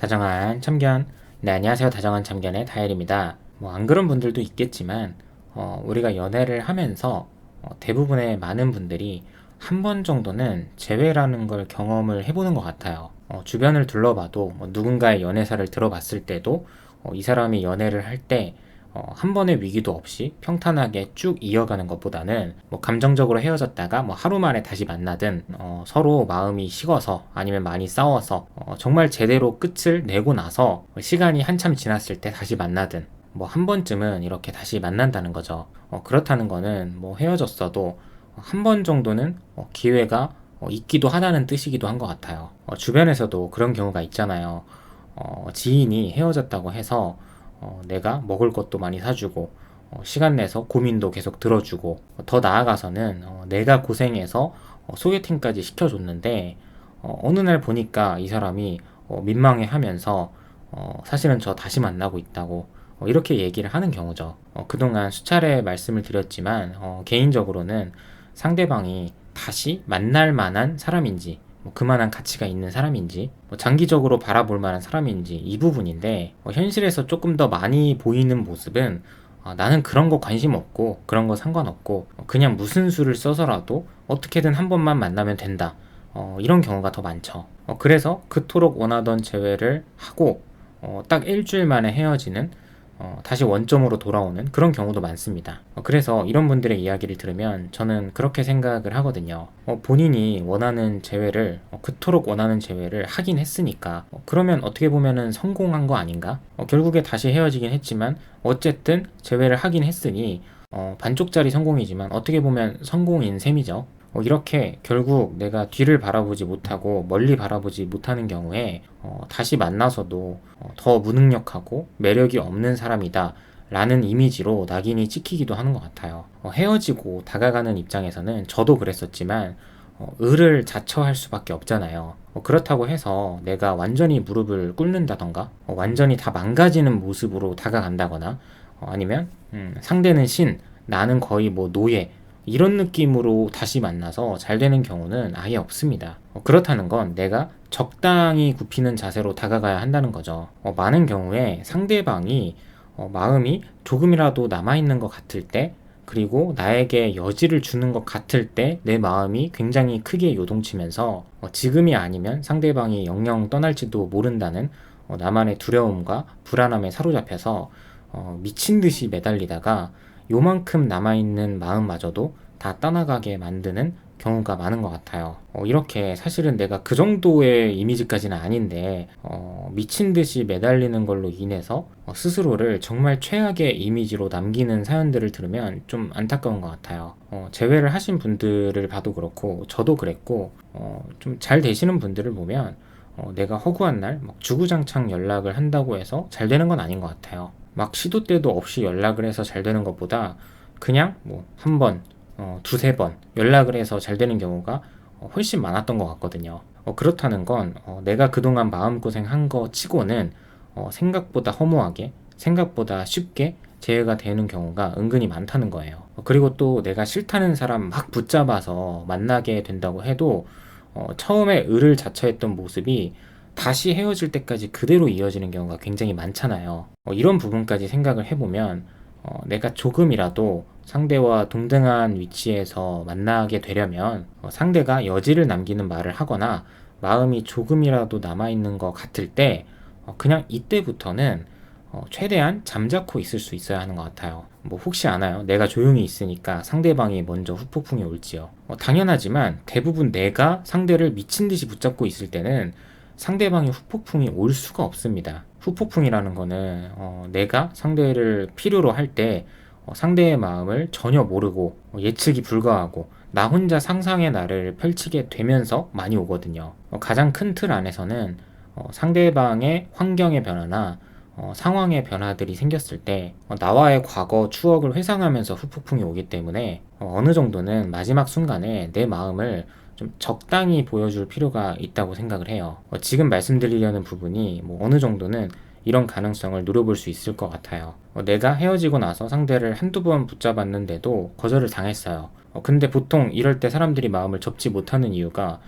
다정한 참견. 네, 안녕하세요. 다정한 참견의 다엘입니다. 뭐, 안 그런 분들도 있겠지만, 어, 우리가 연애를 하면서 어, 대부분의 많은 분들이 한 번 정도는 재회라는 걸 경험을 해보는 것 같아요. 어, 주변을 둘러봐도 뭐 누군가의 연애사를 들어봤을 때도 어, 이 사람이 연애를 할때 어, 한 번의 위기도 없이 평탄하게 쭉 이어가는 것보다는 뭐 감정적으로 헤어졌다가 뭐 하루 만에 다시 만나든 어, 서로 마음이 식어서 아니면 많이 싸워서 어, 정말 제대로 끝을 내고 나서 시간이 한참 지났을 때 다시 만나든 뭐 한 번쯤은 이렇게 다시 만난다는 거죠. 어, 그렇다는 거는 뭐 헤어졌어도 한 번 정도는 어, 기회가 어, 있기도 하다는 뜻이기도 한 것 같아요. 어, 주변에서도 그런 경우가 있잖아요. 어, 지인이 헤어졌다고 해서 어, 내가 먹을 것도 많이 사주고 어, 시간 내서 고민도 계속 들어주고 어, 더 나아가서는 어, 내가 고생해서 어, 소개팅까지 시켜줬는데 어, 느날 보니까 이 사람이 어, 민망해하면서 어, 사실은 저 다시 만나고 있다고 어, 이렇게 얘기를 하는 경우죠. 어, 그동안 수차례 말씀을 드렸지만 어, 개인적으로는 상대방이 다시 만날 만한 사람인지 뭐 그만한 가치가 있는 사람인지 뭐 장기적으로 바라볼 만한 사람인지 이 부분인데 뭐 현실에서 조금 더 많이 보이는 모습은 어, 나는 그런 거 관심 없고 그런 거 상관없고 어, 그냥 무슨 수를 써서라도 어떻게든 한 번만 만나면 된다. 어, 이런 경우가 더 많죠. 어, 그래서 그토록 원하던 재회를 하고 어, 딱 일주일 만에 헤어지는 어, 다시 원점으로 돌아오는 그런 경우도 많습니다. 어, 그래서 이런 분들의 이야기를 들으면 저는 그렇게 생각을 하거든요. 어, 본인이 원하는 재회를 어, 그토록 원하는 재회를 하긴 했으니까 어, 그러면 어떻게 보면은 성공한 거 아닌가? 어, 결국에 다시 헤어지긴 했지만 어쨌든 재회를 하긴 했으니 반쪽짜리 성공이지만 어떻게 보면 성공인 셈이죠. 어, 이렇게 결국 내가 뒤를 바라보지 못하고 멀리 바라보지 못하는 경우에 어, 다시 만나서도 어, 더 무능력하고 매력이 없는 사람이다. 라는 이미지로 낙인이 찍히기도 하는 것 같아요. 어, 헤어지고 다가가는 입장에서는 저도 그랬었지만 어, 을을 자처할 수밖에 없잖아요. 어, 그렇다고 해서 내가 완전히 무릎을 꿇는다던가 어, 완전히 다 망가지는 모습으로 다가간다거나 어, 아니면 음, 상대는 신, 나는 거의 뭐 노예 이런 느낌으로 다시 만나서 잘 되는 경우는 아예 없습니다. 어, 그렇다는 건 내가 적당히 굽히는 자세로 다가가야 한다는 거죠. 어, 많은 경우에 상대방이 어, 마음이 조금이라도 남아있는 것 같을 때, 그리고 나에게 여지를 주는 것 같을 때 내 마음이 굉장히 크게 요동치면서 어, 지금이 아니면 상대방이 영영 떠날지도 모른다는 어, 나만의 두려움과 불안함에 사로잡혀서 어, 미친 듯이 매달리다가 요만큼 남아있는 마음마저도 다 떠나가게 만드는 경우가 많은 것 같아요. 어, 이렇게 사실은 내가 그 정도의 이미지까지는 아닌데 어, 미친 듯이 매달리는 걸로 인해서 어, 스스로를 정말 최악의 이미지로 남기는 사연들을 들으면 좀 안타까운 것 같아요. 어, 재회를 하신 분들을 봐도 그렇고 저도 그랬고 어, 좀 잘 되시는 분들을 보면 어, 내가 허구한 날 주구장창 연락을 한다고 해서 잘 되는 건 아닌 것 같아요. 막 시도 때도 없이 연락을 해서 잘 되는 것보다 그냥 뭐 한 번, 어, 두세 번 연락을 해서 잘 되는 경우가 어, 훨씬 많았던 것 같거든요. 어, 그렇다는 건 어, 내가 그동안 마음고생 한 거 치고는 어, 생각보다 허무하게, 생각보다 쉽게 재해가 되는 경우가 은근히 많다는 거예요. 어, 그리고 또 내가 싫다는 사람 막 붙잡아서 만나게 된다고 해도 어, 처음에 을을 자처했던 모습이 다시 헤어질 때까지 그대로 이어지는 경우가 굉장히 많잖아요. 어, 이런 부분까지 생각을 해보면 어, 내가 조금이라도 상대와 동등한 위치에서 만나게 되려면 어, 상대가 여지를 남기는 말을 하거나 마음이 조금이라도 남아있는 것 같을 때 어, 그냥 이때부터는 어, 최대한 잠자코 있을 수 있어야 하는 것 같아요. 뭐 혹시 아나요? 내가 조용히 있으니까 상대방이 먼저 후폭풍이 올지요. 어, 당연하지만 대부분 내가 상대를 미친 듯이 붙잡고 있을 때는 상대방의 후폭풍이 올 수가 없습니다. 후폭풍이라는 거는 어, 내가 상대를 필요로 할때 어, 상대의 마음을 전혀 모르고 어, 예측이 불가하고 나 혼자 상상의 나를 펼치게 되면서 많이 오거든요. 어, 가장 큰 틀 안에서는 어, 상대방의 환경의 변화나 어, 상황의 변화들이 생겼을 때 어, 나와의 과거 추억을 회상하면서 후폭풍이 오기 때문에 어, 느 정도는 마지막 순간에 내 마음을 좀 적당히 보여줄 필요가 있다고 생각을 해요. 어, 지금 말씀드리려는 부분이 뭐 어느 정도는 이런 가능성을 노려볼 수 있을 것 같아요. 어, 내가 헤어지고 나서 상대를 한두 번 붙잡았는데도 거절을 당했어요. 어, 근데 보통 이럴 때 사람들이 마음을 접지 못하는 이유가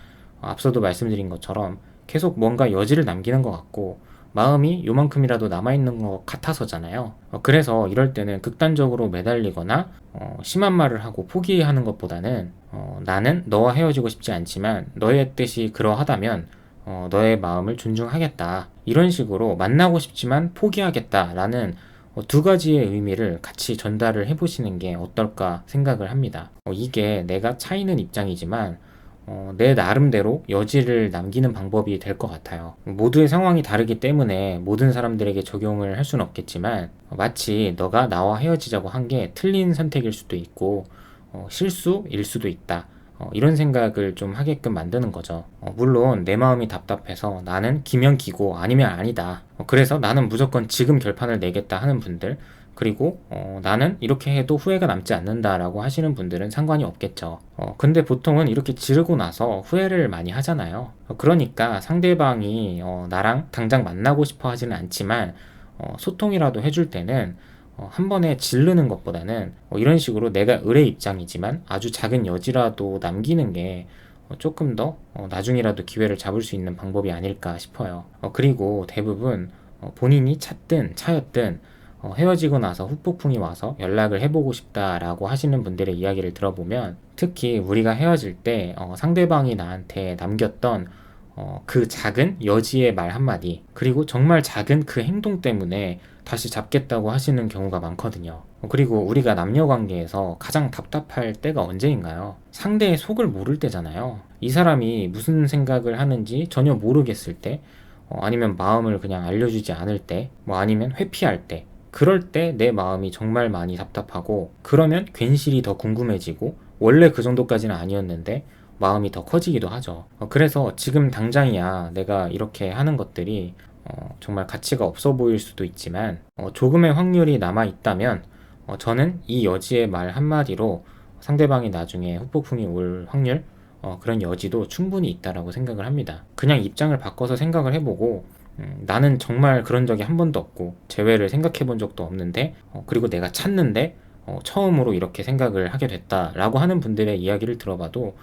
어, 앞서도 말씀드린 것처럼 계속 뭔가 여지를 남기는 것 같고 마음이 요만큼이라도 남아있는 것 같아서잖아요. 어, 그래서 이럴 때는 극단적으로 매달리거나 어, 심한 말을 하고 포기하는 것보다는 어, 나는 너와 헤어지고 싶지 않지만 너의 뜻이 그러하다면 어, 너의 마음을 존중하겠다. 이런 식으로 만나고 싶지만 포기하겠다라는 어, 두 가지의 의미를 같이 전달을 해보시는 게 어떨까 생각을 합니다. 어, 이게 내가 차이는 입장이지만 어, 내 나름대로 여지를 남기는 방법이 될 것 같아요. 모두의 상황이 다르기 때문에 모든 사람들에게 적용을 할 수는 없겠지만 어, 마치 너가 나와 헤어지자고 한 게 틀린 선택일 수도 있고 어, 실수일 수도 있다. 어, 이런 생각을 좀 하게끔 만드는 거죠. 어, 물론 내 마음이 답답해서 나는 기면 기고 아니면 아니다. 어, 그래서 나는 무조건 지금 결판을 내겠다 하는 분들 그리고 어, 나는 이렇게 해도 후회가 남지 않는다라고 하시는 분들은 상관이 없겠죠. 어, 근데 보통은 이렇게 지르고 나서 후회를 많이 하잖아요. 어, 그러니까 상대방이 어, 나랑 당장 만나고 싶어 하지는 않지만 어, 소통이라도 해줄 때는 어, 한 번에 지르는 것보다는 어, 이런 식으로 내가 을의 입장이지만 아주 작은 여지라도 남기는 게 어, 조금 더 어, 나중이라도 기회를 잡을 수 있는 방법이 아닐까 싶어요. 어, 그리고 대부분 어, 본인이 찾든 차였든 어, 헤어지고 나서 후폭풍이 와서 연락을 해보고 싶다라고 하시는 분들의 이야기를 들어보면 특히 우리가 헤어질 때 어, 상대방이 나한테 남겼던 어, 그 작은 여지의 말 한마디 그리고 정말 작은 그 행동 때문에 다시 잡겠다고 하시는 경우가 많거든요. 어, 그리고 우리가 남녀 관계에서 가장 답답할 때가 언제인가요? 상대의 속을 모를 때잖아요. 이 사람이 무슨 생각을 하는지 전혀 모르겠을 때, 어, 아니면 마음을 그냥 알려주지 않을 때, 뭐 아니면 회피할 때, 그럴 때 내 마음이 정말 많이 답답하고, 그러면 괜시리 더 궁금해지고, 원래 그 정도까지는 아니었는데, 마음이 더 커지기도 하죠. 어, 그래서 지금 당장이야 내가 이렇게 하는 것들이 어, 정말 가치가 없어 보일 수도 있지만 어, 조금의 확률이 남아 있다면 어, 저는 이 여지의 말 한마디로 상대방이 나중에 후폭풍이 올 확률 어, 그런 여지도 충분히 있다라고 생각을 합니다. 그냥 입장을 바꿔서 생각을 해보고 음, 나는 정말 그런 적이 한 번도 없고 재회를 생각해 본 적도 없는데 어, 그리고 내가 찾는데 어, 처음으로 이렇게 생각을 하게 됐다라고 하는 분들의 이야기를 들어봐도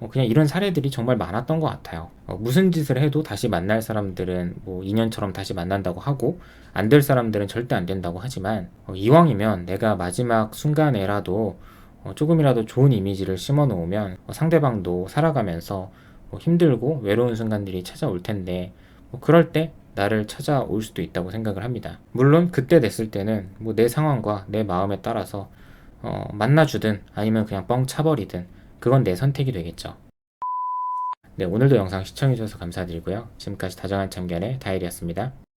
어, 그냥 이런 사례들이 정말 많았던 것 같아요. 어, 무슨 짓을 해도 다시 만날 사람들은 뭐 인연처럼 다시 만난다고 하고 안 될 사람들은 절대 안 된다고 하지만 어, 이왕이면 내가 마지막 순간에라도 어, 조금이라도 좋은 이미지를 심어 놓으면 어, 상대방도 살아가면서 뭐 힘들고 외로운 순간들이 찾아올 텐데 뭐 그럴 때 나를 찾아올 수도 있다고 생각을 합니다. 물론 그때 됐을 때는 뭐 내 상황과 내 마음에 따라서 어, 만나주든 아니면 그냥 뻥 차버리든 그건 내 선택이 되겠죠. 네, 오늘도 영상 시청해주셔서 감사드리고요. 지금까지 다정한 참견의 다일이었습니다.